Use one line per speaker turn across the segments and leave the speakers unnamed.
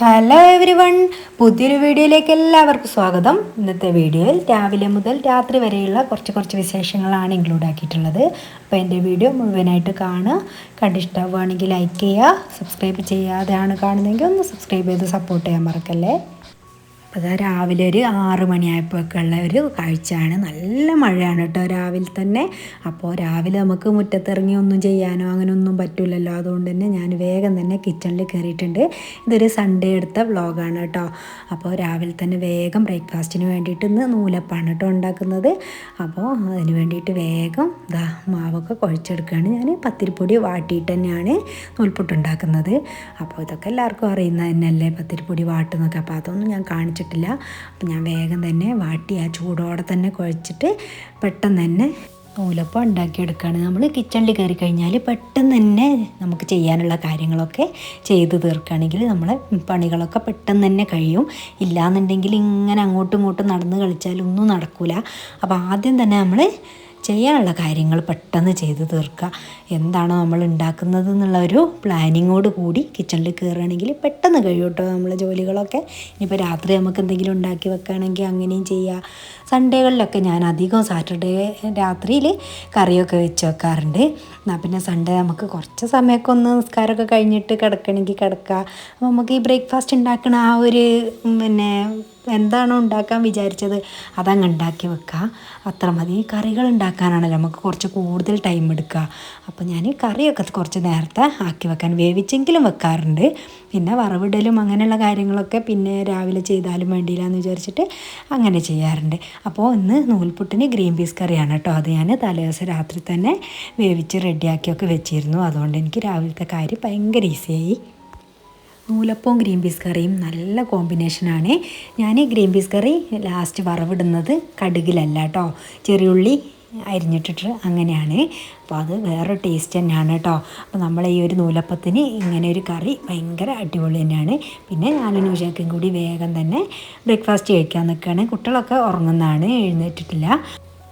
Hello every one പുതിയൊരു വീഡിയോയിലേക്ക് എല്ലാവർക്കും സ്വാഗതം. ഇന്നത്തെ വീഡിയോയിൽ രാവിലെ മുതൽ രാത്രി വരെയുള്ള കുറച്ച് കുറച്ച് വിശേഷങ്ങളാണ് ഇൻക്ലൂഡ് ആക്കിയിട്ടുള്ളത്. അപ്പോൾ എന്റെ വീഡിയോ മുഴുവനായിട്ട് കാണുക. കണ്ടിഷ്ടമാവുകയാണെങ്കിൽ ലൈക്ക് ചെയ്യുക സബ്സ്ക്രൈബ് ചെയ്യാതെയാണ് കാണുന്നതെങ്കിൽ ഒന്ന് സബ്സ്ക്രൈബ് ചെയ്ത് സപ്പോർട്ട് ചെയ്യാൻ മറക്കല്ലേ? അപ്പോൾ അതാ രാവിലെ ഒരു ആറ് മണിയായപ്പോഴൊക്കെയുള്ള ഒരു കാഴ്ചയാണ്. നല്ല മഴയാണ് കേട്ടോ രാവിലെ തന്നെ. അപ്പോൾ രാവിലെ നമുക്ക് മുറ്റത്തിറങ്ങി ഒന്നും ചെയ്യാനോ അങ്ങനെ ഒന്നും പറ്റില്ലല്ലോ അതുകൊണ്ട് തന്നെ ഞാൻ വേഗം തന്നെ കിച്ചണിൽ കയറിയിട്ടുണ്ട്. ഇതൊരു സൺഡേ എടുത്ത വ്ളോഗാണ് കേട്ടോ. അപ്പോൾ രാവിലെ തന്നെ വേഗം ബ്രേക്ക്ഫാസ്റ്റിന് വേണ്ടിയിട്ട് ഇന്ന് നൂലപ്പാണ് കേട്ടോ ഉണ്ടാക്കുന്നത്. അപ്പോൾ അതിന് വേണ്ടിയിട്ട് വേഗം ദാ മാവൊക്കെ കുഴച്ചെടുക്കുകയാണ്. ഞാൻ പത്തിരിപ്പൊടി വാട്ടിയിട്ട് തന്നെയാണ് നൂൽപ്പുട്ടുണ്ടാക്കുന്നത് അപ്പോൾ ഇതൊക്കെ എല്ലാവർക്കും അറിയുന്നത് തന്നെയല്ലേ പത്തിരിപ്പൊടി വാട്ടുന്നൊക്കെ അപ്പോൾ അതൊന്നും ഞാൻ കാണിച്ചിട്ടില്ല അപ്പോൾ ഞാൻ വേഗം തന്നെ വാട്ടി ആ ചൂടോടെ തന്നെ കുഴച്ചിട്ട് പെട്ടെന്ന് തന്നെ നൂലപ്പം ഉണ്ടാക്കിയെടുക്കുകയാണ് നമ്മൾ കിച്ചണിൽ കയറി കഴിഞ്ഞാൽ പെട്ടെന്ന് തന്നെ നമുക്ക് ചെയ്യാനുള്ള കാര്യങ്ങളൊക്കെ ചെയ്തു തീർക്കുകയാണെങ്കിൽ നമ്മളെ പണികളൊക്കെ പെട്ടെന്ന് തന്നെ കഴിയും. ഇല്ലാന്നുണ്ടെങ്കിൽ ഇങ്ങനെ അങ്ങോട്ടും ഇങ്ങോട്ടും നടന്ന് കളിച്ചാലൊന്നും നടക്കില്ല അപ്പോൾ ആദ്യം തന്നെ നമ്മൾ ചെയ്യാനുള്ള കാര്യങ്ങൾ പെട്ടെന്ന് ചെയ്തു തീർക്കുക. എന്താണോ നമ്മൾ ഉണ്ടാക്കുന്നത് എന്നുള്ള ഒരു പ്ലാനിങ്ങോട് കൂടി കിച്ചണിൽ കയറുകയാണെങ്കിൽ പെട്ടെന്ന് കഴിയൂട്ടോ നമ്മൾ ജോലികളൊക്കെ. ഇനിയിപ്പോൾ രാത്രി നമുക്ക് എന്തെങ്കിലും ഉണ്ടാക്കി വെക്കുകയാണെങ്കിൽ അങ്ങനെയും ചെയ്യുക സൺഡേകളിലൊക്കെ ഞാൻ അധികം സാറ്റർഡേ രാത്രിയിൽ കറിയൊക്കെ വെച്ച് വെക്കാറുണ്ട്. എന്നാൽ പിന്നെ സൺഡേ നമുക്ക് കുറച്ച് സമയമൊക്കെ ഒന്ന് നിസ്കാരമൊക്കെ കഴിഞ്ഞിട്ട് കിടക്കണമെങ്കിൽ കിടക്കുക നമുക്ക് ഈ ബ്രേക്ക്ഫാസ്റ്റ് ഉണ്ടാക്കണ ആ ഒരു പിന്നെ എന്താണോ ഉണ്ടാക്കാൻ വിചാരിച്ചത് അതങ്ങ് ഉണ്ടാക്കി വെക്കുക. അത്ര മതി. കറികൾ ഉണ്ടാക്കാനാണല്ലോ നമുക്ക് കുറച്ച് കൂടുതൽ ടൈം എടുക്കുക. അപ്പോൾ ഞാൻ കറിയൊക്കെ കുറച്ച് നേരത്തെ ആക്കി വെക്കാൻ വേവിച്ചെങ്കിലും വെക്കാറുണ്ട്. പിന്നെ വറവിടലും അങ്ങനെയുള്ള കാര്യങ്ങളൊക്കെ പിന്നെ രാവിലെ ചെയ്താലും വേണ്ടിയില്ല എന്ന് വിചാരിച്ചിട്ട് അങ്ങനെ ചെയ്യാറുണ്ട്. അപ്പോൾ ഇന്ന് നൂൽപുട്ടിന് ഗ്രീൻ പീസ് കറിയാണ് കേട്ടോ. അത് ഞാൻ തലേദിവസം രാത്രി തന്നെ വേവിച്ച് റെഡിയാക്കിയൊക്കെ വെച്ചിരുന്നു. അതുകൊണ്ട് എനിക്ക് രാവിലത്തെ കാര്യം ഭയങ്കര ഈസിയായി നൂലപ്പവും ഗ്രീൻ പീസ് കറിയും നല്ല കോമ്പിനേഷനാണ് ഞാൻ ഗ്രീൻ പീസ് കറി ലാസ്റ്റ് വറവിടുന്നത് കടുകിലല്ല കേട്ടോ ചെറിയുള്ളി അരിഞ്ഞിട്ടിട്ട് അങ്ങനെയാണ്. അപ്പോൾ അത് വേറെ ടേസ്റ്റ് തന്നെയാണ് കേട്ടോ അപ്പോൾ നമ്മൾ ഈ ഒരു നൂലപ്പത്തിന് ഇങ്ങനെ ഒരു കറി ഭയങ്കര അടിപൊളി തന്നെയാണ്. പിന്നെ ഞാനും ഉഷയ്ക്കും കൂടി വേഗം തന്നെ ബ്രേക്ക്ഫാസ്റ്റ് കഴിക്കാൻ നിൽക്കുകയാണ് കുട്ടികളൊക്കെ ഉറങ്ങുന്നതാണ് എഴുന്നേറ്റിട്ടില്ല.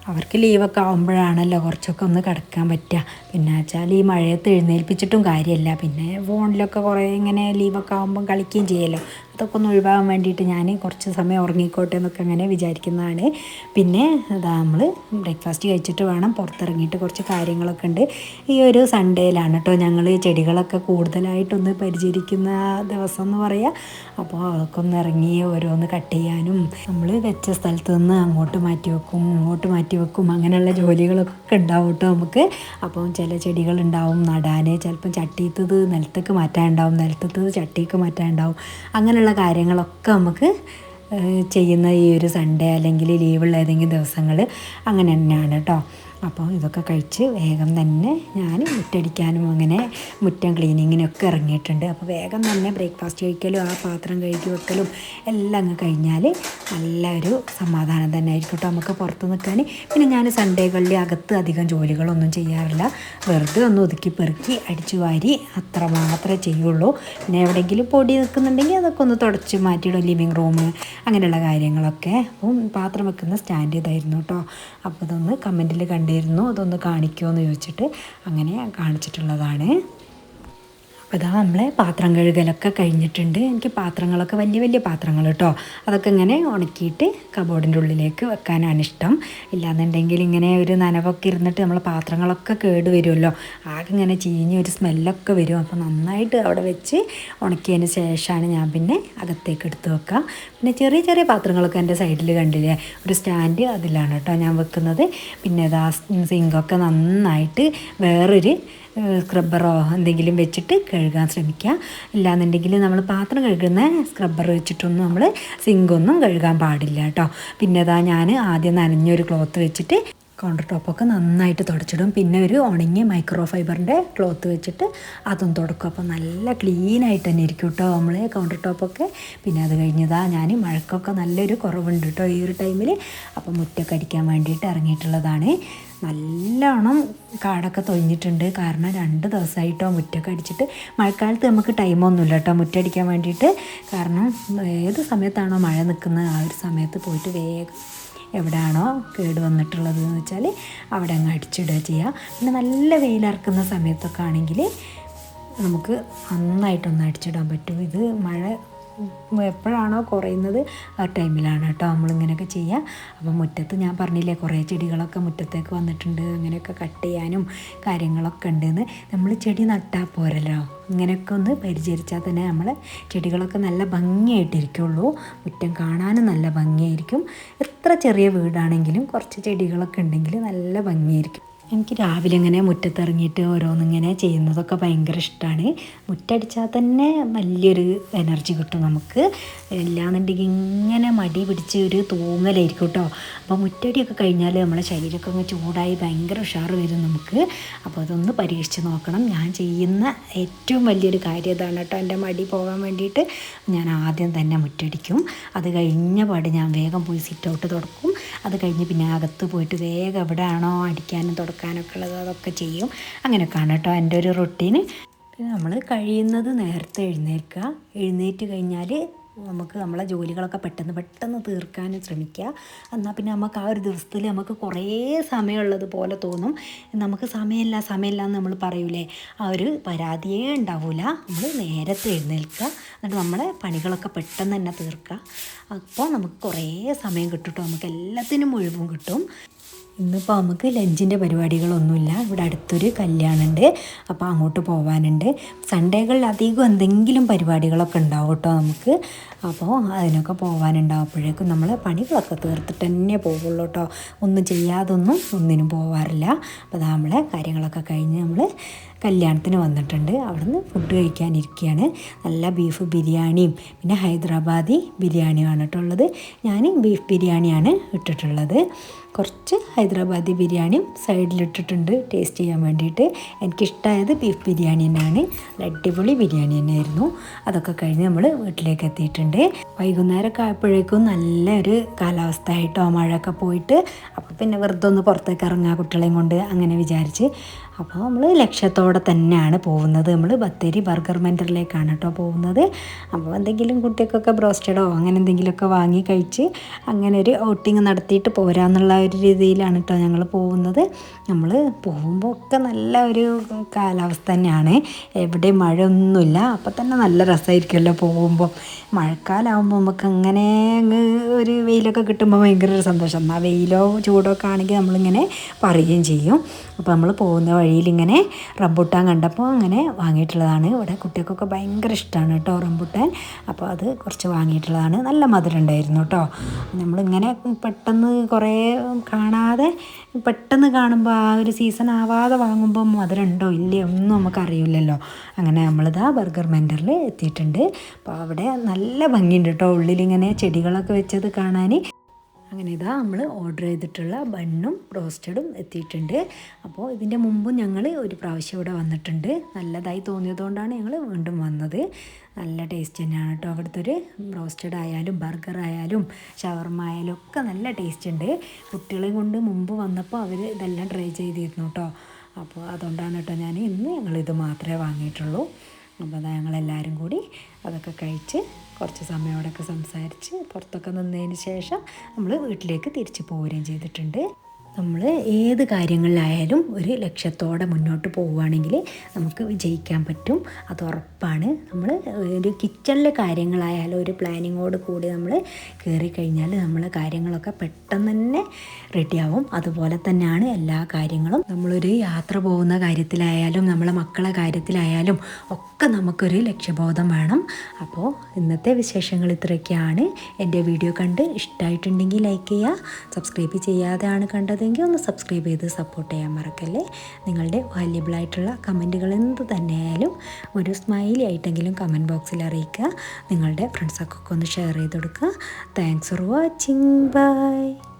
അവർക്ക് ലീവൊക്കെ ആകുമ്പോഴാണല്ലോ കുറച്ചൊക്കെ ഒന്ന് കിടക്കാൻ പറ്റുക. പിന്നെ വെച്ചാൽ ഈ മഴയത്ത് എഴുന്നേൽപ്പിച്ചിട്ടും കാര്യമില്ല. പിന്നെ ഫോണിലൊക്കെ കുറേ ഇങ്ങനെ ലീവൊക്കെ ആകുമ്പം കളിക്കുകയും ചെയ്യുമല്ലോ അതൊക്കെ ഒന്ന് ഒഴിവാകാൻ വേണ്ടിയിട്ട് ഞാൻ കുറച്ച് സമയം ഉറങ്ങിക്കോട്ടെ എന്നൊക്കെ അങ്ങനെ വിചാരിക്കുന്നതാണ്. പിന്നെ അതാ നമ്മൾ ബ്രേക്ക്ഫാസ്റ്റ് കഴിച്ചിട്ട് വേണം പുറത്തിറങ്ങിയിട്ട് കുറച്ച് കാര്യങ്ങളൊക്കെ ഉണ്ട്. ഈ ഒരു സൺഡേയിലാണ് കേട്ടോ ഞങ്ങൾ ചെടികളൊക്കെ കൂടുതലായിട്ടൊന്ന് പരിചരിക്കുന്ന ദിവസം എന്ന് പറയുക അപ്പോൾ അതൊക്കെ ഒന്ന് ഇറങ്ങി ഓരോന്ന് കട്ട് ചെയ്യാനും നമ്മൾ വെച്ച സ്ഥലത്ത് നിന്ന് അങ്ങോട്ട് മാറ്റി വെക്കും ഇങ്ങോട്ട് മാറ്റി വെക്കും അങ്ങനെയുള്ള ജോലികളൊക്കെ ഉണ്ടാവും കേട്ടോ നമുക്ക്. അപ്പം ചില ചെടികൾ ഉണ്ടാവും നടാൻ ചിലപ്പം ചട്ടിത്തത് നിലത്തേക്ക് മാറ്റാനുണ്ടാവും നിലത്തത് ചട്ടിക്ക് മാറ്റാനുണ്ടാവും. അങ്ങനെയുള്ള കാര്യങ്ങളൊക്കെ നമുക്ക് ചെയ്യുന്ന ഈ ഒരു സൺഡേ അല്ലെങ്കിൽ ലീവുള്ള ഏതെങ്കിലും ദിവസങ്ങൾ അങ്ങനെ തന്നെയാണ് കേട്ടോ അപ്പോൾ ഇതൊക്കെ കഴിച്ച് വേഗം തന്നെ ഞാൻ മുറ്റടിക്കാനും അങ്ങനെ മുറ്റം ക്ലീനിങ്ങിനൊക്കെ ഇറങ്ങിയിട്ടുണ്ട്. അപ്പോൾ വേഗം തന്നെ ബ്രേക്ക്ഫാസ്റ്റ് കഴിക്കലും ആ പാത്രം കഴുകി വെക്കലും എല്ലാം അങ്ങ് കഴിഞ്ഞാൽ നല്ലൊരു സമാധാനം തന്നെ ആയിരിക്കും കേട്ടോ നമുക്ക് പുറത്ത് നിൽക്കാൻ. പിന്നെ ഞാൻ സൺഡേകളിൽ അകത്ത് അധികം ജോലികളൊന്നും ചെയ്യാറില്ല. വെറുതെ ഒന്ന് ഒതുക്കി പെറുക്കി അടിച്ചു വാരി അത്ര മാത്രമേ ചെയ്യുള്ളൂ. പിന്നെ എവിടെയെങ്കിലും പൊടി നിൽക്കുന്നുണ്ടെങ്കിൽ അതൊക്കെ ഒന്ന് തുടച്ച് മാറ്റിയിടും ലിവിങ് റൂം അങ്ങനെയുള്ള കാര്യങ്ങളൊക്കെ. അപ്പം പാത്രം വെക്കുന്ന സ്റ്റാൻഡ് ഇതായിരുന്നു കേട്ടോ. അപ്പോൾ ഇതൊന്ന് കമന്റിൽ കണ്ടിരുന്നു അതൊന്ന് കാണിക്കുമോ എന്ന് ചോദിച്ചിട്ട് അങ്ങനെ കാണിച്ചിട്ടുള്ളതാണ്. അപ്പോൾ ഇതാ നമ്മളെ പാത്രം കഴുകലൊക്കെ കഴിഞ്ഞിട്ടുണ്ട്. എനിക്ക് പാത്രങ്ങളൊക്കെ വലിയ വലിയ പാത്രങ്ങൾ കേട്ടോ അതൊക്കെ ഇങ്ങനെ ഉണക്കിയിട്ട് കബോർഡിന്റെ ഉള്ളിലേക്ക് വെക്കാനാണ് ഇഷ്ടം. ഇല്ലാന്നുണ്ടെങ്കിൽ ഇങ്ങനെ ഒരു നനവൊക്കെ ഇരുന്നിട്ട് നമ്മളെ പാത്രങ്ങളൊക്കെ കേട് വരുമല്ലോ. ആകെ ഇങ്ങനെ ചീഞ്ഞ് ഒരു സ്മെല്ലൊക്കെ വരും. അപ്പോൾ നന്നായിട്ട് അവിടെ വെച്ച് ഉണക്കിയതിന് ശേഷമാണ് ഞാൻ പിന്നെ അകത്തേക്ക് എടുത്ത് വെക്കുക. പിന്നെ ചെറിയ ചെറിയ പാത്രങ്ങളൊക്കെ എന്റെ സൈഡിൽ കണ്ടില്ലേ? ഒരു സ്റ്റാൻഡ് അതിലാണ് കേട്ടോ ഞാൻ വെക്കുന്നത്. പിന്നെ ഇതാ സിങ്കൊക്കെ നന്നായിട്ട് വേറൊരു സ്ക്രബ്ബറോ എന്തെങ്കിലും വെച്ചിട്ട് കഴുകാൻ ശ്രമിക്കുക. ഇല്ലാന്നുണ്ടെങ്കിൽ നമ്മൾ പാത്രം കഴുകുന്ന സ്ക്രബ്ബർ വെച്ചിട്ടൊന്നും നമ്മൾ സിങ്കൊന്നും കഴുകാൻ പാടില്ല കേട്ടോ. പിന്നെ അതാ ഞാൻ ആദ്യം നനഞ്ഞൊരു ക്ലോത്ത് വെച്ചിട്ട് കൗണ്ടർ ടോപ്പൊക്കെ നന്നായിട്ട് തുടച്ചിടും. പിന്നെ ഒരു ഉണങ്ങിയ മൈക്രോ ഫൈബറിന്റെ ക്ലോത്ത് വെച്ചിട്ട് അതും തുടക്കും. അപ്പോൾ നല്ല ക്ലീനായിട്ട് തന്നെ ഇരിക്കും കേട്ടോ നമ്മൾ കൗണ്ടർ ടോപ്പൊക്കെ പിന്നെ അത് കഴിഞ്ഞതാ ഞാൻ മഴക്കൊക്കെ നല്ലൊരു കുറവുണ്ട് കേട്ടോ ഈ ഒരു ടൈമിൽ അപ്പോൾ മുറ്റൊക്കെ അടിക്കാൻ വേണ്ടിയിട്ട് ഇറങ്ങിയിട്ടുള്ളതാണ്. നല്ലോണം കാടൊക്കെ തൊഴിഞ്ഞിട്ടുണ്ട്. കാരണം രണ്ട് ദിവസമായിട്ടോ മുറ്റൊക്കെ അടിച്ചിട്ട് മഴക്കാലത്ത് നമുക്ക് ടൈമൊന്നുമില്ല കേട്ടോ മുറ്റടിക്കാൻ വേണ്ടിയിട്ട്. കാരണം ഏത് സമയത്താണോ മഴ നിൽക്കുന്നത് ആ ഒരു സമയത്ത് പോയിട്ട് വേഗം എവിടെയാണോ കേട് വന്നിട്ടുള്ളത് എന്ന് വെച്ചാൽ അവിടെ അങ്ങ് അടിച്ചിടുക ചെയ്യുക പിന്നെ നല്ല വെയിലിറക്കുന്ന സമയത്തൊക്കെ ആണെങ്കിൽ നമുക്ക് നന്നായിട്ടൊന്ന് അടിച്ചിടാൻ പറ്റും. ഇത് മഴ എപ്പോഴാണോ കുറയുന്നത് ആ ടൈമിലാണ് കേട്ടോ നമ്മളിങ്ങനെയൊക്കെ ചെയ്യുക. അപ്പം മുറ്റത്ത് ഞാൻ പറഞ്ഞില്ലേ കുറേ ചെടികളൊക്കെ മുറ്റത്തേക്ക് വന്നിട്ടുണ്ട്. അങ്ങനെയൊക്കെ കട്ട് ചെയ്യാനും കാര്യങ്ങളൊക്കെ ഉണ്ടെന്ന്. നമ്മൾ ചെടി നട്ടാൽ പോരല്ലോ. ഇങ്ങനെയൊക്കെ ഒന്ന് പരിചരിച്ചാൽ തന്നെ നമ്മൾ ചെടികളൊക്കെ നല്ല ഭംഗിയായിട്ടിരിക്കുള്ളൂ. മുറ്റം കാണാനും നല്ല ഭംഗിയായിരിക്കും. എത്ര ചെറിയ വീടാണെങ്കിലും കുറച്ച് ചെടികളൊക്കെ ഉണ്ടെങ്കിൽ നല്ല ഭംഗിയായിരിക്കും. എനിക്ക് രാവിലെ ഇങ്ങനെ മുറ്റത്തിറങ്ങിയിട്ട് ഓരോന്നിങ്ങനെ ചെയ്യുന്നതൊക്കെ ഭയങ്കര ഇഷ്ടമാണ് മുറ്റടിച്ചാൽ തന്നെ വലിയൊരു എനർജി കിട്ടും നമുക്ക്. ഇല്ലാന്നുണ്ടെങ്കിൽ ഇങ്ങനെ മടി പിടിച്ച് ഒരു തൂങ്ങലായിരിക്കും കേട്ടോ അപ്പോൾ മുറ്റടിയൊക്കെ കഴിഞ്ഞാൽ നമ്മുടെ ശരീരമൊക്കെ അങ്ങ് ചൂടായി ഭയങ്കര ഉഷാറ് വരും നമുക്ക്. അപ്പോൾ അതൊന്ന് പരീക്ഷിച്ച് നോക്കണം. ഞാൻ ചെയ്യുന്ന ഏറ്റവും വലിയൊരു കാര്യം ഇതാണ് കേട്ടോ എന്റെ മടി പോകാൻ വേണ്ടിയിട്ട് ഞാൻ ആദ്യം തന്നെ മുറ്റടിക്കും. അത് കഴിഞ്ഞ പാട് ഞാൻ വേഗം പോയി സിറ്റ് ഔട്ട് തുടക്കും. അത് കഴിഞ്ഞ് പിന്നെ അകത്ത് പോയിട്ട് വേഗം എവിടെയാണോ അടിക്കാനും തുടക്കാനൊക്കെ ഉള്ളത് അതൊക്കെ ചെയ്യും. അങ്ങനെയൊക്കെയാണ് കേട്ടോ എന്റെ ഒരു റൊട്ടീന് പിന്നെ നമ്മൾ കഴിയുന്നത് നേരത്തെ എഴുന്നേൽക്കുക. എഴുന്നേറ്റ് കഴിഞ്ഞാൽ നമുക്ക് നമ്മളെ ജോലികളൊക്കെ പെട്ടെന്ന് പെട്ടെന്ന് തീർക്കാൻ ശ്രമിക്കുക. എന്നാൽ പിന്നെ നമുക്ക് ആ ഒരു ദിവസത്തിൽ നമുക്ക് കുറേ സമയമുള്ളത് പോലെ തോന്നും. നമുക്ക് സമയമില്ല സമയമില്ല എന്ന് നമ്മൾ പറയൂലേ. ആ ഒരു പരാതിയേ ഉണ്ടാവില്ല നമ്മൾ നേരത്തെ എഴുന്നേൽക്കുക. എന്നിട്ട് നമ്മുടെ പണികളൊക്കെ പെട്ടെന്ന് തന്നെ തീർക്കുക. അപ്പോൾ നമുക്ക് കുറേ സമയം കേട്ടോ. നമുക്ക് എല്ലാത്തിനും ഒഴിവും കിട്ടും. ഇന്നിപ്പോൾ നമുക്ക് ലഞ്ചിന്റെ പരിപാടികളൊന്നുമില്ല. ഇവിടെ അടുത്തൊരു കല്യാണമുണ്ട് അപ്പോൾ അങ്ങോട്ട് പോകാനുണ്ട് സൺഡേകളിൽ അധികം എന്തെങ്കിലും പരിപാടികളൊക്കെ ഉണ്ടാവും കേട്ടോ നമുക്ക്. അപ്പോൾ അതിനൊക്കെ പോകാനുണ്ടാവുമ്പോഴേക്കും നമ്മൾ പണികളൊക്കെ തീർത്തിട്ട് തന്നെ പോകുള്ളൂ കേട്ടോ. ഒന്നും ചെയ്യാതൊന്നും ഒന്നിനും പോവാറില്ല. അപ്പോൾ നമ്മളെ കാര്യങ്ങളൊക്കെ കഴിഞ്ഞ് നമ്മൾ കല്യാണത്തിന് വന്നിട്ടുണ്ട്. അവിടുന്ന് ഫുഡ് കഴിക്കാനിരിക്കുകയാണ്. നല്ല ബീഫ് ബിരിയാണിയും പിന്നെ ഹൈദരാബാദി ബിരിയാണിയുമാണ് കേട്ടോ ഉള്ളത്. ഞാൻ ബീഫ് ബിരിയാണിയാണ് ഇട്ടിട്ടുള്ളത്. കുറച്ച് ഹൈദരാബാദി ബിരിയാണിയും സൈഡിലിട്ടിട്ടുണ്ട്. ടേസ്റ്റ് ചെയ്യാൻ വേണ്ടിയിട്ട്. എനിക്കിഷ്ടമായത് ബീഫ് ബിരിയാണി തന്നെയാണ്. അടിപൊളി ബിരിയാണി തന്നെയായിരുന്നു. അതൊക്കെ കഴിഞ്ഞ് നമ്മൾ വീട്ടിലേക്ക് എത്തിയിട്ടുണ്ട്. വൈകുന്നേരമൊക്കെ ആയപ്പോഴേക്കും നല്ലൊരു കാലാവസ്ഥ ആയിട്ടോ മഴയൊക്കെ പോയിട്ട്. അപ്പോൾ പിന്നെ വെറുതെ ഒന്ന് പുറത്തേക്ക് ഇറങ്ങുക കുട്ടികളെയും കൊണ്ട് അങ്ങനെ വിചാരിച്ച്. അപ്പോൾ നമ്മൾ ലക്ഷ്യത്തോടെ തന്നെയാണ് പോകുന്നത്. നമ്മൾ ബത്തേരി ബർഗർ മെന്ററിലേക്കാണ് കേട്ടോ പോകുന്നത്. അപ്പോൾ എന്തെങ്കിലും കുട്ടികൾക്കൊക്കെ ബ്രോസ്റ്റഡോ അങ്ങനെ എന്തെങ്കിലുമൊക്കെ വാങ്ങി കഴിച്ച് അങ്ങനെ ഒരു ഔട്ടിങ് നടത്തിയിട്ട് പോരാന്നുള്ള ഒരു രീതിയിലാണ് കേട്ടോ ഞങ്ങൾ പോകുന്നത്. നമ്മൾ പോകുമ്പോൾ ഒക്കെ നല്ല ഒരു കാലാവസ്ഥ തന്നെയാണ്. എവിടെ മഴയൊന്നുമില്ല. അപ്പം തന്നെ നല്ല രസമായിരിക്കുമല്ലോ പോകുമ്പോൾ മഴക്കാലമാകുമ്പോൾ നമുക്ക് അങ്ങനെ അങ്ങ് ഒരു വെയിലൊക്കെ കിട്ടുമ്പോൾ ഭയങ്കര ഒരു സന്തോഷം. എന്നാൽ വെയിലോ ചൂടോ ഒക്കെ ആണെങ്കിൽ നമ്മളിങ്ങനെ പറയുകയും ചെയ്യും. അപ്പോൾ നമ്മൾ പോകുന്ന വഴിയിൽ ഇങ്ങനെ റംബുട്ടാൻ കണ്ടപ്പോൾ അങ്ങനെ വാങ്ങിയിട്ടുള്ളതാണ്. ഇവിടെ കുട്ടികൾക്കൊക്കെ ഭയങ്കര ഇഷ്ടമാണ് കേട്ടോ റംബുട്ടാൻ. അപ്പോൾ അത് കുറച്ച് വാങ്ങിയിട്ടുള്ളതാണ്. നല്ല മധുരം ഉണ്ടായിരുന്നു കേട്ടോ. നമ്മളിങ്ങനെ പെട്ടെന്ന് കുറേ കാണാതെ പെട്ടെന്ന് കാണുമ്പോൾ ആ ഒരു സീസൺ ആവാതെ വാങ്ങുമ്പോൾ മധുരമുണ്ടോ ഇല്ലയോ ഇല്ലേ ഒന്നും നമുക്കറിയില്ലല്ലോ. അങ്ങനെ നമ്മളിതാ ബർഗർ മെന്ററിൽ എത്തിയിട്ടുണ്ട്. അപ്പോൾ അവിടെ നല്ല ഭംഗിയുണ്ട് കേട്ടോ. ഉള്ളിലിങ്ങനെ ചെടികളൊക്കെ വെച്ചത് കാണാൻ അങ്ങനെ ഇതാ നമ്മൾ ഓർഡർ ചെയ്തിട്ടുള്ള ബണ്ണും റോസ്റ്റഡും എത്തിയിട്ടുണ്ട്. അപ്പോൾ ഇതിന്റെ മുമ്പും ഞങ്ങൾ ഒരു പ്രാവശ്യം ഇവിടെ വന്നിട്ടുണ്ട്. നല്ലതായി തോന്നിയതുകൊണ്ടാണ് ഞങ്ങൾ വീണ്ടും വന്നത്. നല്ല ടേസ്റ്റ് തന്നെയാണ് കേട്ടോ. അവിടുത്തെ ഒരു റോസ്റ്റഡ് ആയാലും ബർഗർ ആയാലും ഷവർമ ആയാലും ഒക്കെ നല്ല ടേസ്റ്റ് ഉണ്ട്. കുട്ടികളെയും കൊണ്ട് മുമ്പ് വന്നപ്പോൾ അവർ ഇതെല്ലാം ട്രൈ ചെയ്തിരുന്നു കേട്ടോ. അപ്പോൾ അതുകൊണ്ടാണ് കേട്ടോ ഞാൻ ഇന്ന് ഞങ്ങളിത് മാത്രമേ വാങ്ങിയിട്ടുള്ളൂ. അപ്പോൾ ഞങ്ങളെല്ലാവരും കൂടി അതൊക്കെ കഴിച്ച് കുറച്ച് സമയം അവിടെയൊക്കെ സംസാരിച്ച് പുറത്തൊക്കെ നിന്നതിന് ശേഷം നമ്മൾ വീട്ടിലേക്ക് തിരിച്ചു പോവുകയും ചെയ്തിട്ടുണ്ട്. നമ്മൾ ഏത് കാര്യങ്ങളിലായാലും ഒരു ലക്ഷ്യത്തോടെ മുന്നോട്ട് പോവുകയാണെങ്കിൽ നമുക്ക് വിജയിക്കാൻ പറ്റും. അത് ഉറപ്പാണ്. നമ്മൾ ഒരു കിച്ചണിലെ കാര്യങ്ങളായാലും ഒരു പ്ലാനിങ്ങോട് കൂടി നമ്മൾ കയറി കഴിഞ്ഞാൽ നമ്മൾ കാര്യങ്ങളൊക്കെ പെട്ടെന്ന് തന്നെ റെഡിയാവും അതുപോലെ തന്നെയാണ് എല്ലാ കാര്യങ്ങളും. നമ്മളൊരു യാത്ര പോകുന്ന കാര്യത്തിലായാലും നമ്മളെ മക്കളെ കാര്യത്തിലായാലും ഒക്കെ നമുക്കൊരു ലക്ഷ്യബോധം വേണം. അപ്പോൾ ഇന്നത്തെ വിശേഷങ്ങൾ ഇത്രയൊക്കെയാണ്. എന്റെ വീഡിയോ കണ്ട് ഇഷ്ടമായിട്ടുണ്ടെങ്കിൽ ലൈക്ക് ചെയ്യുക. സബ്സ്ക്രൈബ് ചെയ്യാതെയാണ് കണ്ടതെങ്കിൽ ഒന്ന് സബ്സ്ക്രൈബ് ചെയ്ത് സപ്പോർട്ട് ചെയ്യാൻ മറക്കല്ലേ? നിങ്ങളുടെ വാല്യബിളായിട്ടുള്ള കമന്റുകൾ എന്ത് തന്നെയായാലും ഒരു സ്മൈലി ആയിട്ടെങ്കിലും കമന്റ് ബോക്സിൽ അറിയിക്കുക. നിങ്ങളുടെ ഫ്രണ്ട്സൊക്കെ ഒന്ന് ഷെയർ ചെയ്ത് കൊടുക്കുക. Thanks for watching bye